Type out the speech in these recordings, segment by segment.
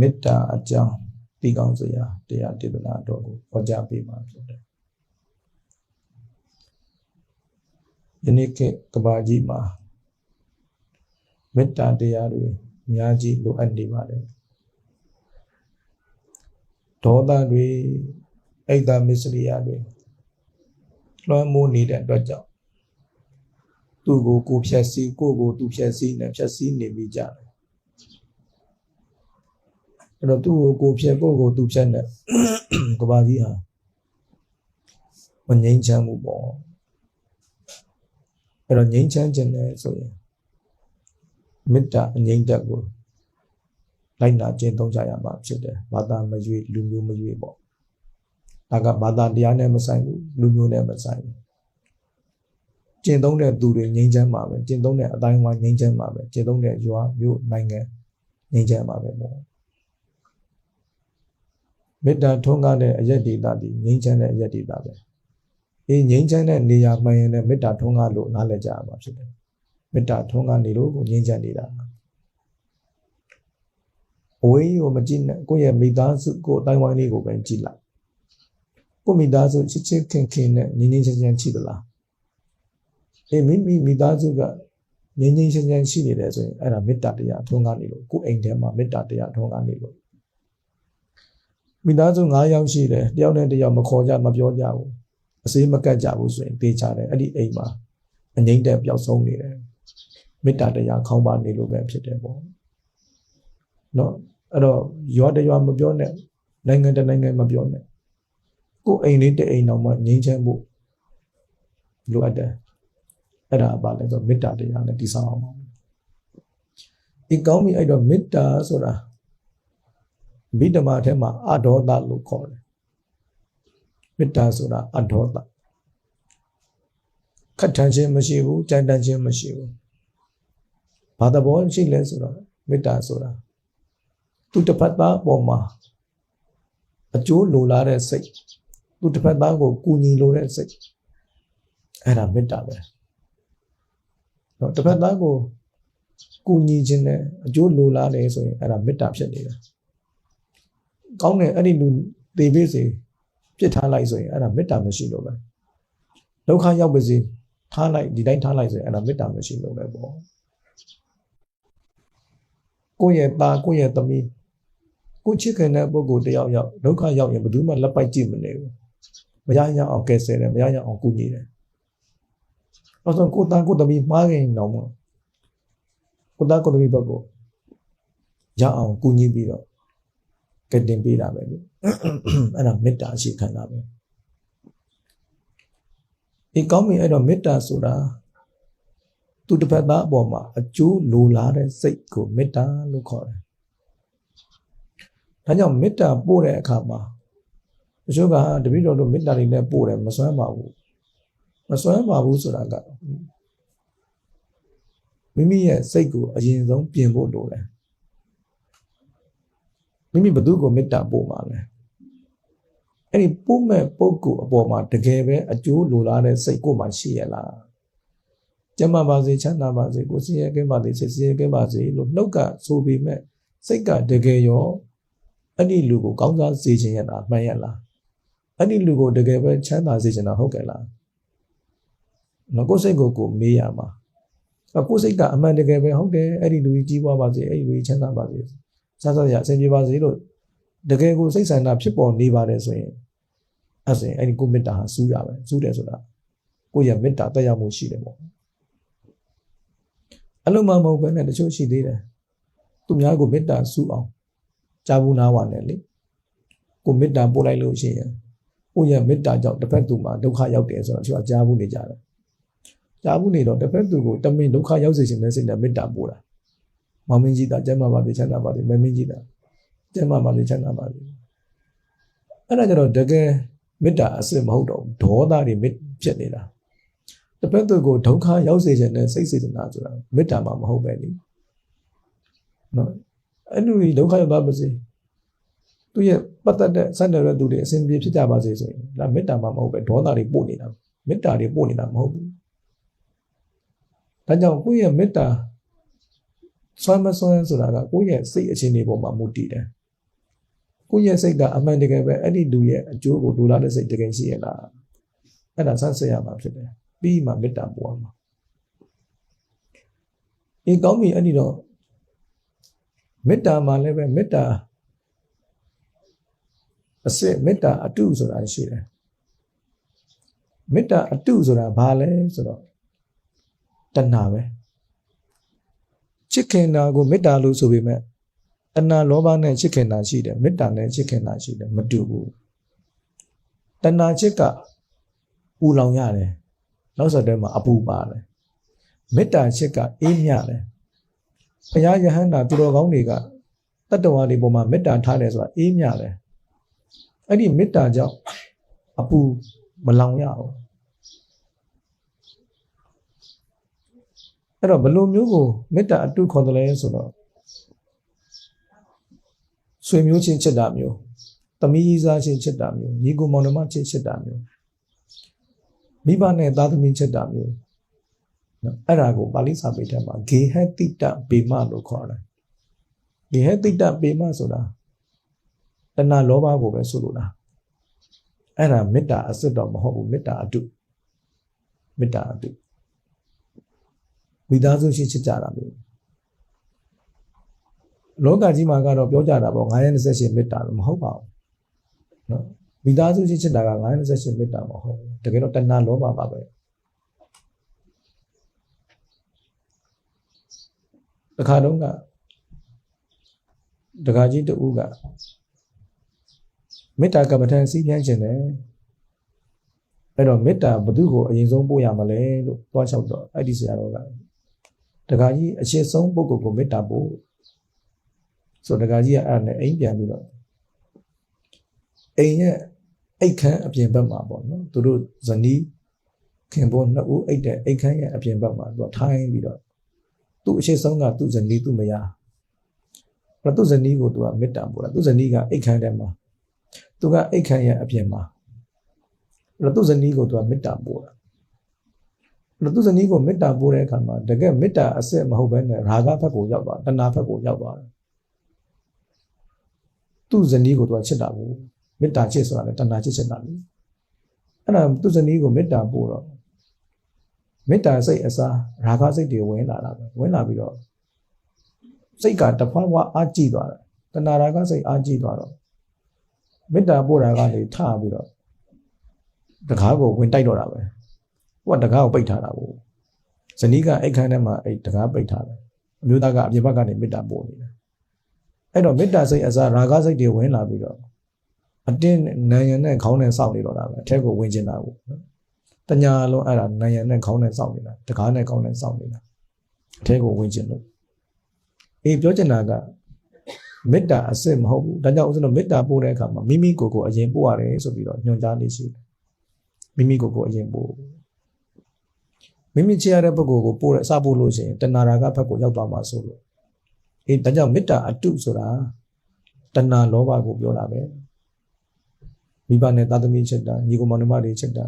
မေတ္တာအကြောင်းသိကောင်းစရာတရားဒေသနာတော်ကိုဟောကြားပေးမှာဖြစ်တယ်ယနေ့ခေတ်ကဘာကြီးမှာမေတ္တာတရားတွေအများကြီးလိုအပ်နေပါတယ်ဒေါသတွေအိတ်တမစ္စရိယတွေလွှမ်းမိုးနေတဲ့အတွက်ကြောင့်သူ့ကိုကိုဖြက်စီးကိုကိုသူဖြက်စီးနဲ့ဖြက်စီးနေမိကြတယ် အဲ့တော့သူ့ကိုကိုဖြက်ကိုကိုသူဖြက်နဲ့ကဘာကြီးဟာမငြိမ်းချမ်းမှုပေါ့အဲ့တော့ငြိမ်းချမ်းခြင်းနဲ့ဆိုရင်မေတ္တာအငြိမ့်တက်ကိုလိုက်နာကျင့်သုံးကြရမှာဖြစ်တယ်ဘာသာမရွေလူမျိုးမရွေပေါ့ဒါကဘာသာတရားနဲ့မဆိုင်ဘူးလူမျိုးနဲ့မဆိုင်ဘူးကျင့်သုံးတဲ့သူတွေငြိမ်းချမ်းမှာပဲကျင့်သုံးတဲ့အတိုင်းအဝိုင်းငြိမ်းချမ်းမှာပဲကျင့်သုံးတဲ့ရွာမြို့နိုင်ငံငြိမ်းချမ်းမှာပဲပေါ့ မေတ္တာထုံးကားတဲ့အယက်ဒေတာဒီငြိမ်းချမ်းတဲ့အယက်ဒေတာပဲအေးငြိမ်းချမ်းတဲ့နေရာမှန်ရင်လည်းမေတ္တာထုံးကားလို့နားလည်ကြရမှာဖြစ်တယ်မေတ္တာထုံးကားနေလို့ကိုငြိမ်းချမ်းနေတာအဝေးကိုမကြည့်နဲ့ကိုယ့်ရဲ့မိသားစုကိုယ်အတိုင်းဝိုင်းလေးကိုပဲကြည့်လိုက်ကိုယ့်မိသားစုချစ်ချစ်ခင်ခင်နဲ့ငြိမ်းငြိမ်းချမ်းချမ်းရှိသလားအေးမိမိမိသားစုကငြိမ်းငြိမ်းချမ်းချမ်းရှိနေတယ်ဆိုရင်အဲ့ဒါမေတ္တာတရားထုံးကားနေလို့ကိုယ်အိမ်ထဲမှာမေတ္တာတရားထုံးကားနေလို့ မိသားစု9ယောက်ရှိတယ်တယောက်နဲ့တယောက်မခေါ်ကြမပြောကြဘူးအစေးမကတ်ကြဘူးဆိုရင်တေးချတယ်အဲ့ဒီအိမ်မှာအငိမ့်တဲ့ပျောက်ဆုံးနေတယ်မေတ္တာတရားခေါင်းပါနေလို့ပဲဖြစ်တယ်ပေါ့နော်အဲ့တော့ရွာတရွာမပြောနဲ့နိုင်ငံတနိုင်ငံမပြောနဲ့ကိုယ်အိမ်လေးတစ်အိမ်တော့မှငြိမ်းချမ်းဖို့လိုအပ်တယ်အဲ့ဒါပါလဲဆိုမေတ္တာတရားနဲ့တည်ဆောက်အောင်ပါဒီကောင်းပြီအဲ့တော့မေတ္တာဆိုတာ မိဓမ္မာထဲမှာအဒေါသလို့ခေါ်တယ်မေတ္တာဆိုတာအဒေါသခက်ထန်ခြင်းမရှိဘူးကြမ်းတမ်းခြင်းမရှိဘူးဘာသဘောရှိလဲဆိုတော့မေတ္တာဆိုတာသူတစ်ဖက်သားအပေါ်မှာအကျိုးလိုလားတဲ့စိတ်သူတစ်ဖက်သားကိုကူညီလိုတဲ့စိတ်အဲ့ဒါမေတ္တာပဲတော့တစ်ဖက်သားကိုကူညီခြင်းနဲ့အကျိုးလိုလားတယ်ဆိုရင်အဲ့ဒါမေတ္တာဖြစ်နေတာ ကောင်းတယ်အဲ့ဒီလူသေပေးစေပြစ်ထားလိုက်ဆိုရင်အဲ့ဒါမေတ္တာမရှိလို့ပဲဒုက္ခရောက်ပါစေထားလိုက်ဒီတိုင်းထားလိုက်ဆိုရင်အဲ့ဒါမေတ္တာမရှိလို့ပဲပေါ့ကိုယ့်ရဲ့သားကိုယ့်ရဲ့သမီးကိုချစ်ခင်တဲ့ပုဂ္ဂိုလ်တယောက်ယောက်ဒုက္ခရောက်ရင်ဘယ်သူမှလက်ပိုက်ကြည့်မနေဘူးမရရအောင်ကဲဆယ်တယ်မရရအောင်ကူညီတယ်အဲဆိုကိုသားကိုသမီးမှားခင်တော့မကိုသားကိုသမီးဘက်ကိုရအောင်ကူညီပြီးတော့ ကတင်ပေးတာပဲလေအဲ့ဒါမေတ္တာရှိခံတာပဲဒီကောင်းပြီအဲ့တော့မေတ္တာဆိုတာသူတစ်ဖက်သားအပေါ်မှာအကျိုးလိုလားတဲ့စိတ်ကိုမေတ္တာလို့ခေါ်တယ်ဒါကြောင့်မေတ္တာပို့တဲ့အခါမှာတချို့ကတပည့်တော်တို့မေတ္တာတွေနဲ့ပို့တယ်မစွမ်းပါဘူးမစွမ်းပါဘူးဆိုတာကမိမိရဲ့စိတ်ကိုအရင်ဆုံးပြင်ဖို့လိုတယ် မိမိဘသူကိုမေတ္တာပို့မှာလဲအဲ့ဒီပို့မဲ့ပုဂ္ဂိုလ်အပေါ်မှာတကယ်ပဲအကျိုးလိုလားတဲ့စိတ်ကိုမှရှိရလားကျမ်းမာပါစေချမ်းသာပါစေကိုယ်စည်ရဲကဲပါစေစိတ်စည်ရဲကဲပါစေလို့နှုတ်ကဆိုပေမဲ့စိတ်ကတကယ်ရောအဲ့ဒီလူကိုကောင်းစားစေခြင်းရတာမှန်ရလားအဲ့ဒီလူကိုတကယ်ပဲချမ်းသာစေခြင်းတာဟုတ်ကဲ့လားငါကိုယ်စိတ်ကိုကိုမေးရမှာအကိုယ်စိတ်ကအမှန်တကယ်ပဲဟုတ်တယ်အဲ့ဒီလူကြီးကြီးပွားပါစေအဲ့ဒီလူကြီးချမ်းသာပါစေ စားစားရအဆင်ပြေပါစေလို့တကယ်ကိုစိတ်ဆန္ဒဖြစ်ပေါ်နေပါတယ်ဆိုရင်အဲ့ဆိုရင်အဲ့ဒီကိုမေတ္တာဟာစူးတာပဲစူးတယ်ဆိုတာကိုယ့်ရဲ့မေတ္တာတက်ရောက်မှုရှိတယ်ပေါ့အဲ့လိုမှမဟုတ်ဘဲနဲ့တချို့ရှိသေးတယ်သူများကိုမေတ္တာစူးအောင်ကြားဘူးနားဝါနဲ့လေကိုမေတ္တာပို့လိုက်လို့ရှိရင်ကိုယ့်ရဲ့မေတ္တာကြောင့်တစ်ဖက်သူမှာဒုက္ခရောက်တယ်ဆိုတော့သူကကြားဘူးနေကြတယ်ကြားဘူးနေတော့တစ်ဖက်သူကိုတမင်ဒုက္ခရောက်စေခြင်းနဲ့စိတ်နဲ့မေတ္တာပို့တာ မောင်မင်းကြီးတာကျမ်းမာပါစေချမ်းသာပါစေမမင်းကြီးတာကျမ်းမာပါစေချမ်းသာပါစေအဲ့ဒါကြတော့တကယ်မေတ္တာအစစ်မဟုတ်တော့ဒေါသတွေမဖြစ်နေတာတစ်ဖက်သူကိုဒုက္ခရောက်စေခြင်းနဲ့စိတ်စေတနာဆိုတာမေတ္တာမှမဟုတ်ပဲလေနော်အဲ့လူကြီးဒုက္ခရောက်သွားပါစေသူရဲ့ပတ်သက်တဲ့ဆက်နွယ်တဲ့သူတွေအစဉ်ပြေဖြစ်ကြပါစေဆိုရင်ဒါမေတ္တာမှမဟုတ်ပဲဒေါသတွေပို့နေတာမေတ္တာတွေပို့နေတာမဟုတ်ဘူးဒါကြောင့်ကိုယ့်ရဲ့မေတ္တာ ဆွမ်းမဆွမ်းဆိုတာကကိုယ့်ရဲ့စိတ်အခြေအနေပေါ်မှာမူတည်တယ်ကိုယ့်ရဲ့စိတ်ကအမှန်တကယ်ပဲအဲ့ဒီလူရဲ့အကျိုးကိုလိုလားတဲ့စိတ်တကယ်ရှိရလားအဲ့ဒါဆန်းစစ်ရမှာဖြစ်တယ်ပြီးမှမေတ္တာပို့ရမှာဒီကောင်းပြီအဲ့ဒီတော့မေတ္တာမှာလည်းပဲမေတ္တာအစစ်မေတ္တာအတုဆိုတာရှိတယ်မေတ္တာအတုဆိုတာဘာလဲဆိုတော့တဏှာပဲ ချစ်ခင်တာကိုမေတ္တာလို့ဆိုပေမဲ့တဏှာလောဘနဲ့ချစ်ခင်တာရှိတယ်မေတ္တာနဲ့ချစ်ခင်တာရှိတယ်မတူဘူးတဏှာချစ်ကပူလောင်ရတယ်နောက်ဆက်တွဲမှာအပူပါတယ်မေတ္တာချစ်ကအေးမြတယ်ဘုရားယဟန္တာသူတော်ကောင်းတွေကတတ္တဝါတွေပေါ်မှာမေတ္တာထားတယ်ဆိုတာအေးမြတယ်အဲ့ဒီမေတ္တာကြောင့်အပူမလောင်ရဘူး အဲ့တော့ဘယ်လိုမျိုးကိုမေတ္တာအတုခေါ်တယ်လဲဆိုတော့ဆွေမျိုးချင်းချစ်တာမျိုးသမီးကြီးစားချင်းချစ်တာမျိုးညီကိုမောင်နှမချင်းချစ်တာမျိုးမိဘနဲ့သားသမီးချစ်တာမျိုးနော်အဲ့ဒါကိုပါဠိစာပေထဲမှာဂေဟတိတပေမလို့ခေါ်တယ်ဂေဟတိတပေမဆိုတာတဏှာလောဘကိုပဲဆိုလိုတာအဲ့ဒါမေတ္တာအစစ်တော့မဟုတ်ဘူးမေတ္တာအတုမေတ္တာအတု မိသားစုရှိချစ်ကြတာမျိုးလောကကြီးမှာကတော့ပြောကြတာပေါ့928မေတ္တာလို့မဟုတ်ပါဘူးနော်မိသားစုရှိချစ်တာက928မေတ္တာမဟုတ်ဘူးတကယ်တော့တဏှာလောဘပါပဲတခါတော့ကတခါကြီးတူကမေတ္တာကမ္မထံစီးပြန်ခြင်းတယ်အဲ့တော့မေတ္တာဘု து ကိုအရင်ဆုံးပို့ရမလဲလို့တွားလျှောက်တော့အဲ့ဒီဆရာတော်က တခါကြီးအရှင်းဆုံးပုဂ္ဂိုလ်ကိုမေတ္တာပို့ဆိုတခါကြီးကအဲ့ဒါနဲ့အိမ်ပြန်ပြီးတော့အိမ်ရဲ့အိတ်ခမ်းအပြင်ဘက်မှာပေါ့နော်သူတို့ဇနီးခင်ပေါ်နှစ်ဦးအိတ်တဲ့အိတ်ခမ်းရဲ့အပြင်ဘက်မှာသူကထိုင်းပြီးတော့သူ့အရှိဆုံးကသူ့ဇနီးသူ့မယားအဲ့သူ့ဇနီးကိုသူကမေတ္တာပို့တာသူ့ဇနီးကအိတ်ခမ်းထဲမှာသူကအိတ်ခမ်းရဲ့အပြင်မှာအဲ့သူ့ဇနီးကိုသူကမေတ္တာပို့တာအဲ့ သူ့ဇနီးကိုမေတ္တာပို့တဲ့အခါမှာတကယ်မေတ္တာအစစ်မဟုတ်ဘဲနဲ့ရာဂဘက်ကိုရောက်သွားတဏှာဘက်ကိုရောက်သွားတယ်သူ့ဇနီးကိုသူကချစ်တာဘူးမေတ္တာချစ်ဆိုတာလည်းတဏှာချစ်ချစ်တာလေအဲ့ဒါသူ့ဇနီးကိုမေတ္တာပို့တော့မေတ္တာစိတ်အစားရာဂစိတ်တွေဝင်လာတာပဲဝင်လာပြီးတော့စိတ်ကတဖွာဖွာအားကြည့်သွားတယ်တဏှာရာဂစိတ်အားကြည့်သွားတော့မေတ္တာပို့တာကနေထပြီးတော့တကားကိုဝင်တိုက်တော့တာပဲ ဟိုကတကားကိုပိတ်ထားတာဘူးဇနီးကအိတ်ခမ်းထဲမှာအဲ့တကားပိတ်ထားတယ်အမျိုးသားကအပြင်ဘက်ကနေမေတ္တာပို့နေတယ်အဲ့တော့မေတ္တာစိတ်အစားရာဂစိတ်တွေဝင်လာပြီးတော့အတင်းနံရံနဲ့ခေါင်းနဲ့စောင့်နေတော့တာပဲအထက်ကိုဝင်ကျင်တာကိုတညာလုံးအဲ့ဒါနံရံနဲ့ခေါင်းနဲ့စောင့်နေတာတကားနဲ့ခေါင်းနဲ့စောင့်နေတာအထက်ကိုဝင်ကျင်လို့အေးပြောချင်တာကမေတ္တာအစစ်မဟုတ်ဘူးဒါကြောင့်ဦးဇင်းတို့မေတ္တာပို့တဲ့အခါမှာမိမိကိုယ်ကိုအရင်ပို့ရတယ်ဆိုပြီးတော့ညွှန်ကြားနေရှိတယ်မိမိကိုယ်ကိုအရင်ပို့ မိမိချရတဲ့ဘက်ကိုပို့တဲ့အစပို့လို့ရှိရင်တဏှာရာဂဘက်ကိုရောက်သွားမှာဆိုလို့အေးဒါကြောင့်မေတ္တာအတုဆိုတာတဏှာလောဘကိုပြောတာပဲမိဘနဲ့သားသမီးချစ်တာညီကောင်မောင်နှမတွေချစ်တာ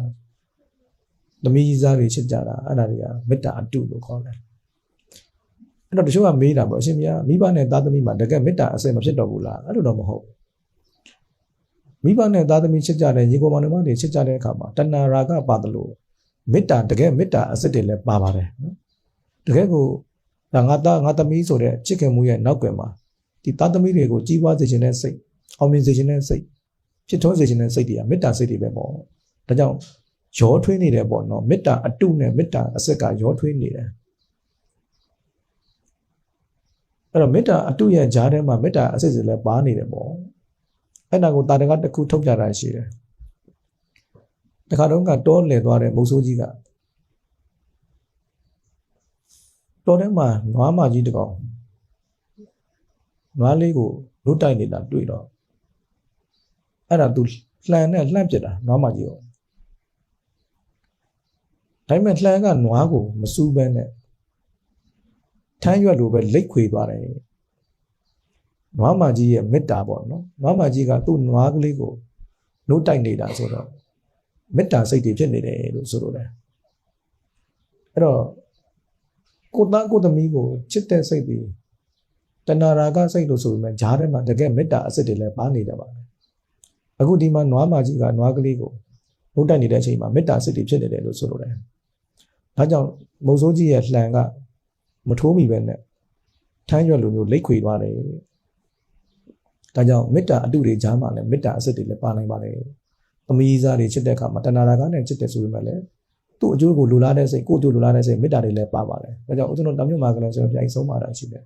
သမီးကြီးစားတွေချစ်ကြတာအဲ့ဒါတွေကမေတ္တာအတုလို့ခေါ်တယ်အဲ့တော့တချို့ကမေးတာပေါ့အရှင်မြတ်မိဘနဲ့သားသမီးမှာတကယ်မေတ္တာအစင်မဖြစ်တော့ဘူးလားအဲ့လိုတော့မဟုတ်မိဘနဲ့သားသမီးချစ်ကြတဲ့ညီကောင်မောင်နှမတွေချစ်ကြတဲ့အခါမှာတဏှာရာဂပါတယ်လို့ မေတ္တာတကယ်မေတ္တာအစစ်တွေလည်းပါပါတယ်နော်တကယ်ကိုဒါငါသားငါသမီးဆိုတဲ့ချစ်ခင်မှုရဲ့နောက်ွယ်မှာဒီသားသမီးတွေကိုကြီးပွားစေခြင်းနဲ့စိတ်အောင်မြင်စေခြင်းနဲ့စိတ်ဖြစ်ထွန်းစေခြင်းနဲ့စိတ်တွေကမေတ္တာစိတ်တွေပဲပေါ့ဒါကြောင့်ရောထွေးနေတယ်ပေါ့နော်မေတ္တာအတုနဲ့မေတ္တာအစစ်ကရောထွေးနေတယ်အဲ့တော့မေတ္တာအတုရဲ့ဂျားထဲမှာမေတ္တာအစစ်စလည်းပါနေတယ်ပေါ့အဲ့ဒါကိုတာတကတစ်ခုထုတ်ပြတာရှိတယ် တခါတော့ကတောလည်သွားတဲ့မုတ်ဆိုးကြီးကတောထဲမှာနွားမကြီးတကောင်နွားလေးကိုလွတ်တိုက်နေတာတွေ့တော့အဲ့ဒါသူလှန်နဲ့လှန့်ပြစ်တာနွားမကြီးကိုဒါပေမဲ့လှန်ကနွားကိုမစူးဘဲနဲ့ထမ်းရွက်လိုပဲလိတ်ခွေသွားတယ်နွားမကြီးရဲ့မေတ္တာပေါ့နော်နွားမကြီးကသူ့နွားကလေးကိုနှုတ်တိုက်နေတာဆိုတော့ မေတ္တာစိတ်တွေဖြစ်နေတယ်လို့ဆိုလိုတယ်အဲ့တော့ကိုသားကိုသမီးကိုချစ်တဲ့စိတ်တွေတဏှာရာဂစိတ်လို့ဆိုပေမဲ့ဂျားထဲမှာတကယ်မေတ္တာအစစ်တွေလည်းပါနေတယ်ပါပဲအခုဒီမှာနွားမကြီးကနွားကလေးကိုနှုတ်တက်နေတဲ့အချိန်မှာမေတ္တာစစ်တွေဖြစ်နေတယ်လို့ဆိုလိုတယ်ဒါကြောင့်မုံစိုးကြီးရဲ့လှန်ကမထိုးမိပဲနဲ့ထမ်းရွက်လိုမျိုးလိတ်ခွေသွားတယ်ဒါကြောင့်မေတ္တာအတုတွေကြားမှာလည်းမေတ္တာအစစ်တွေလည်းပါနိုင်ပါတယ် သမီးစားတွေချစ်တဲ့အခါမှာတဏှာရာဂနဲ့ချစ်တယ်ဆိုပေမဲ့လည်းသူ့အကျိုးကိုလိုလားတဲ့စိတ်ကိုယ့်အကျိုးလိုလားတဲ့စိတ်မေတ္တာတွေလည်းပါပါတယ်ဒါကြောင့်ဦးဇင်းတို့တမျိုးမှာကလည်းဆိုရင်ပြန်ဆုံးပါတာရှိတယ်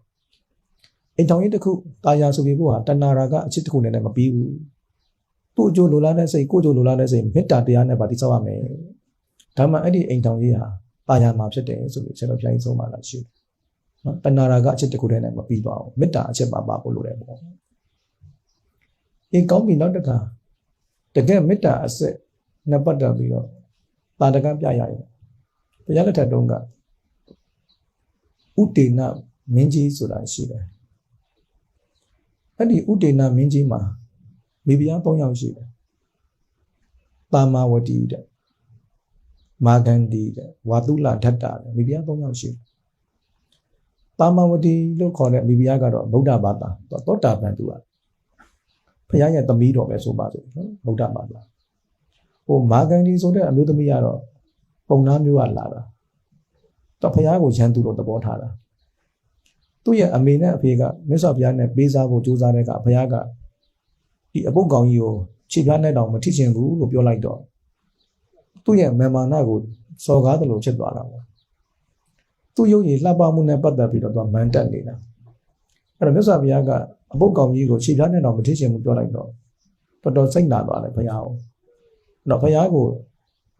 အိမ်ထောင်ရေးတစ်ခုတာယာဆိုပြီးဖို့ဟာတဏှာရာကအချစ်တစ်ခုနဲ့လည်းမပြီးဘူးသူ့အကျိုးလိုလားတဲ့စိတ်ကိုယ့်အကျိုးလိုလားတဲ့စိတ်မေတ္တာတရားနဲ့ပါတိစောက်ရမယ်ဒါမှအဲ့ဒီအိမ်ထောင်ရေးဟာတာယာမှာဖြစ်တယ်ဆိုပြီးကျွန်တော်ပြန်ဆုံးပါတာရှိတယ်နော်တဏှာရာကအချစ်တစ်ခုတည်းနဲ့မပြီးသွားဘူးမေတ္တာအချစ်ပါပါဖို့လိုတယ်ပေါ့ဒီကောင်းပြီနောက်တစ်ခါ တကယ်မေတ္တာအစစ်နဲ့ပတ်သက်ပြီးတော့တာတကပြရရင်ဘုရားလက်ထက်တုန်းကဥတေနမင်းကြီးဆိုတာရှိတယ်အဲ့ဒီဥတေနမင်းကြီးမှာမိဖုရား၃ယောက်ရှိတယ်တာမာဝတီတဲ့မာဂန္ဒီတဲ့ဝါတုလဓတ္တာတဲ့မိဖုရား၃ယောက်ရှိတယ်တာမာဝတီလို့ခေါ်တဲ့မိဖုရားကတော့ဗုဒ္ဓဘာသာသောတာပန်သူက ဘုရားရဲ့သမီးတော်ပဲဆိုပါစို့နော်ဗုဒ္ဓဘာသာဟိုမာဂန္ဒီဆိုတဲ့အမျိုးသမီးကတော့ပုံနာမျိုးကလာတာတော့ဘုရားကိုရန်သူလို့သဘောထားတာသူ့ရဲ့အမေနဲ့အဖေကမြတ်စွာဘုရားနဲ့ပေးစားဖို့ကြိုးစားတဲ့ကဘုရားကဒီအပုတ်ကောင်ကြီးကိုခြေပြားနဲ့တောင်မထိချင်ဘူးလို့ပြောလိုက်တော့သူ့ရဲ့မေမာနကိုစော်ကားတယ်လို့ဖြစ်သွားတာပေါ့သူ့ရုပ်ရည်လှပမှုနဲ့ပတ်သက်ပြီးတော့သူကမန်တက်နေတာအဲ့တော့မြတ်စွာဘုရားက အပုတ်ကောင်ကြီးကိုခြေပြားနဲ့တောင်မထိချင်ဘူးပြောလိုက်တော့တော်တော်စိတ်နာသွားတယ်ဘုရားကိုတော့ဘုရားကို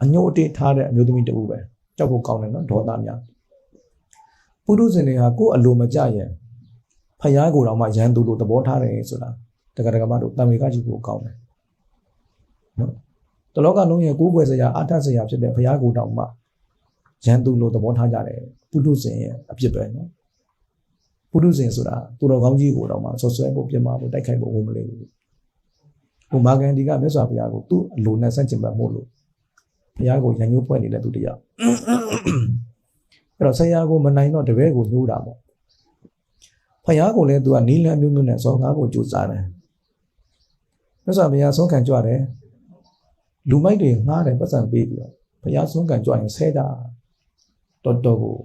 အညို့အတေးထားတဲ့အမျိုးသမီးတူပဲကြောက်ဖို့ကောင်းတယ်နော်ဒေါသများပုရုဇဉ်တွေဟာကိုယ်အလိုမကြရင်ဖယားကိုတော့မှရန်သူလို့သဘောထားတယ်ဆိုတာတက္ကရာမတို့တံမေကကြီးကိုကောင်းတယ်နော်တလောကလုံးရဲ့ကိုးကွယ်စရာအာထစရာဖြစ်တဲ့ဖယားကိုတော့မှရန်သူလို့သဘောထားကြတယ်ပုရုဇဉ်ရဲ့အဖြစ်ပဲနော် ပုရုဇဉ်ဆိုတာသူတော်ကောင်းကြီးကိုတော့မှဆွဆွဲဖို့ပြမဖို့တိုက်ခိုက်ဖို့ဝင်မလေးဘူးဟိုမာဂန်ဒီကမြတ်စွာဘုရားကိုသူ့အလိုနဲ့ဆန့်ကျင်ဘက်မို့လို့ဘုရားကိုရန်ညှိုးဖွဲ့နေတဲ့သူတရားအဲ့တော့ဆရာကိုမနိုင်တော့တပည့်ကိုညှိုးတာပေါ့ဘုရားကိုလည်းသူကနီးလန်းမျိုးမျိုးနဲ့စော်ကားဖို့ကြိုးစားတယ်မြတ်စွာဘုရားဆုံးခံကြွတယ်လူမိုက်တွေငှားတယ်ပတ်စံပေးပြီးတော့ဘုရားဆုံးခံကြွရင်ဆဲတာတော်တော်ကို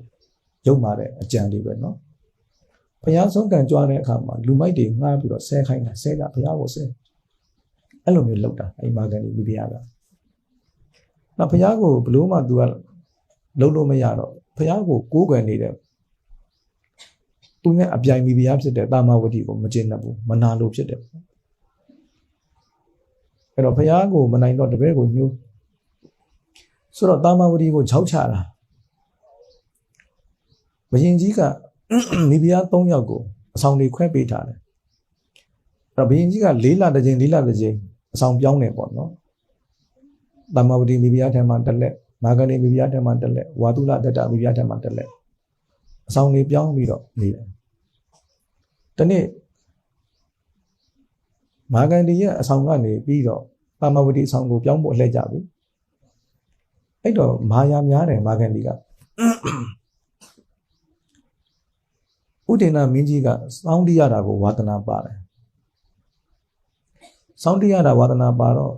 ရုပ်မာတဲ့အကြံတွေပဲเนาะ ဘုရားဆုံးခံကြွတဲ့အခါမှာလူမိုက်တွေငှားပြီးတော့ဆဲခိုင်းတာဆဲတာဘုရားကိုဆဲအဲ့လိုမျိုးလောက်တာအိမ်မာကန်ဒီမိဖုရားကနောက်ဘုရားကိုဘလို့မှ तू ကလုံးလို့မရတော့ဘုရားကိုကိုးကွယ်နေတဲ့သူနဲ့အပြိုင်မိဖုရားဖြစ်တဲ့တာမဝတိကိုမကျင့်တတ်ဘူးမနာလို့ဖြစ်တယ်အဲ့တော့ဘုရားကိုမနိုင်တော့တပည့်ကိုညှိုးဆိုတော့တာမဝတိကိုခြောက်ချတာဘယင်ကြီးက မိဖုရား၃ယောက်ကိုအဆောင်တွေခွဲပေးထားတယ်အဲ့တော့ဘယင်ကြီးက၄လတစ်ချိန်၄လတစ်ချိန်အဆောင်ပြောင်းနေပေါ့နော်တမ္မဝတိမိဖုရားထဲမှာတက်လက်မာဂဏိမိဖုရားထဲမှာတက်လက်ဝါတုလတတမိဖုရားထဲမှာတက်လက်အဆောင်လေးပြောင်းပြီးတော့နေတယ်တနေ့မာဂန္ဒီရဲ့အဆောင်ကနေပြီးတော့ပါမဝတိအဆောင်ကိုပြောင်းဖို့လှည့်ကြပြီအဲ့တော့မာယာများတယ်မာဂန္ဒီက ဥဒေနာမင်းကြီးကစောင်းတိရတာကိုဝါသနာပါတယ်စောင်းတိရတာဝါသနာပါတော့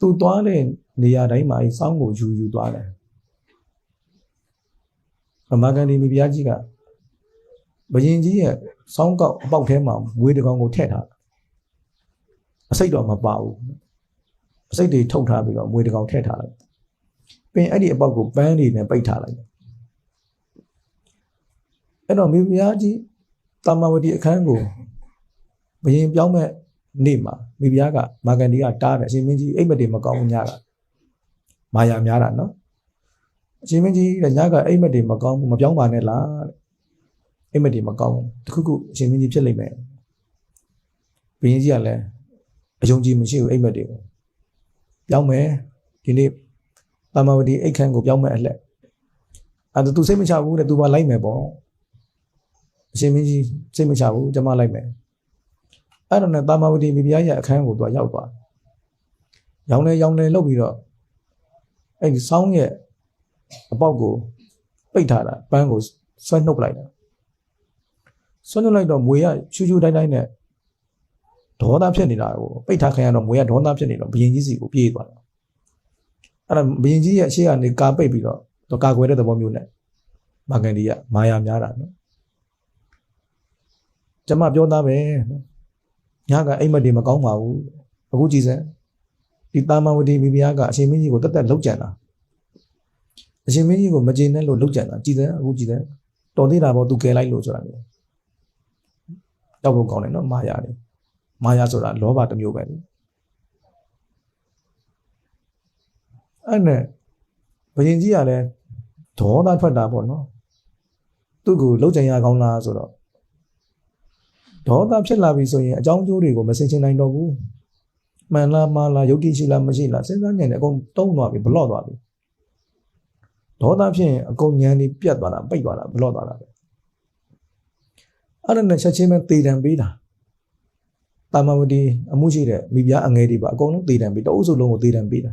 သူသွားတဲ့နေရာတိုင်းမှာအဲစောင်းကိုယူယူသွားတယ်အမကန်ဒီမိဖုရားကြီးကဘယင်ကြီးရဲ့စောင်းကောက်အပေါက်ထဲမှာမွေးတကောင်ကိုထည့်ထားအစိတ်တော့မပါဘူးအစိတ်တွေထုတ်ထားပြီးတော့မွေးတကောင်ထည့်ထားလိုက်ပင်အဲ့ဒီအပေါက်ကိုပန်းတွေနဲ့ပိတ်ထားလိုက် အဲ့တော့မိဖုရားကြီးတာမဝတီအခန်းကိုဘယင်ပြောင်းမဲ့နေ့မှာမိဖုရားကမာကန်ဒီကတားတယ်အရှင်မင်းကြီးအိမ်မက်တွေမကောင်းဘူးညကမာယာများတာနော်အရှင်မင်းကြီးတဲ့ညကအိမ်မက်တွေမကောင်းဘူးမပြောင်းပါနဲ့လားတဲ့အိမ်မက်တွေမကောင်းဘူးတခုခုအရှင်မင်းကြီးဖြစ်လိမ့်မယ်ဘယင်ကြီးကလည်းအယုံကြည်မရှိဘူးအိမ်မက်တွေကိုပြောင်းမယ်ဒီနေ့တာမဝတီအိတ်ခန်းကိုပြောင်းမယ်အလှက်အဲ့ဒါသူစိတ်မချဘူးတဲ့သူပါလိုက်မယ်ပေါ့ အရှင်မင်းကြီးစိတ်မချဘူးကျွန်မလိုက်မယ်အဲ့တော့နဲ့တာမဝတီမိဖုရားရဲ့အခန်းကိုသူကရောက်သွားရောင်းလဲရောင်းလဲလုပ်ပြီးတော့အဲ့ဒီဆောင်းရဲ့အပေါက်ကိုပိတ်ထားတာပန်းကိုဆွဲနှုတ်လိုက်တာဆွညွှတ်လိုက်တော့မွေရချူချူတိုင်းတိုင်းနဲ့ဒေါသဖြစ်နေတာကိုပိတ်ထားခံရတော့မွေရဒေါသဖြစ်နေတော့ဘယင်ကြီးစီကိုပြေးသွားတာအဲ့ဒါဘယင်ကြီးရဲ့အရှိကနေကာပိတ်ပြီးတော့သူကာကွယ်တဲ့သဘောမျိုးနဲ့မာကန်ဒီကမာယာများတာနော် ကျမပြောသားပဲနော်ညကအိမ်မက်တွေမကောင်းပါဘူးအခုကြည်စမ်းဒီတာမန်ဝတီမိဖုရားကအရှင်မင်းကြီးကိုတက်တက်လောက်ကြံတာအရှင်မင်းကြီးကိုမကျေနပ်လို့လောက်ကြံတာကြည်စမ်းအခုကြည်စမ်းတော်သေးတာပေါ့သူကယ်လိုက်လို့ဆိုတာမျိုးတောက်ဖို့ကောင်းတယ်နော်မာယာနေမာယာဆိုတာလောဘတစ်မျိုးပဲလေအဲ့နဲ့ဘယင်ကြီးကလည်းဒေါသထွက်တာပေါ့နော်သူ့ကိုလောက်ကြံရကောင်းလားဆိုတော့ ဒေါသဖြစ်လာပြီဆိုရင်အကြောင်းကျိုးတွေကိုမစင်ချင်နိုင်တော့ဘူးမှန်လားမှားလားယုတ်တိရှိလားမရှိလားစဉ်းစားဉာဏ်နဲ့အကုန်တုံးသွားပြီဘလော့သွားပြီဒေါသဖြစ်ရင်အကုန်ဉာဏ်ကြီးပြတ်သွားတာပိတ်သွားတာဘလော့သွားတာပဲအဲ့ဒါနဲ့ချက်ချင်းပဲတေတံပေးတာတာမဝတီအမှုရှိတဲ့မိဖုရားအငယ်တွေပါအကုန်လုံးတေတံပေးတအုပ်စုလုံးကိုတေတံပေးတာ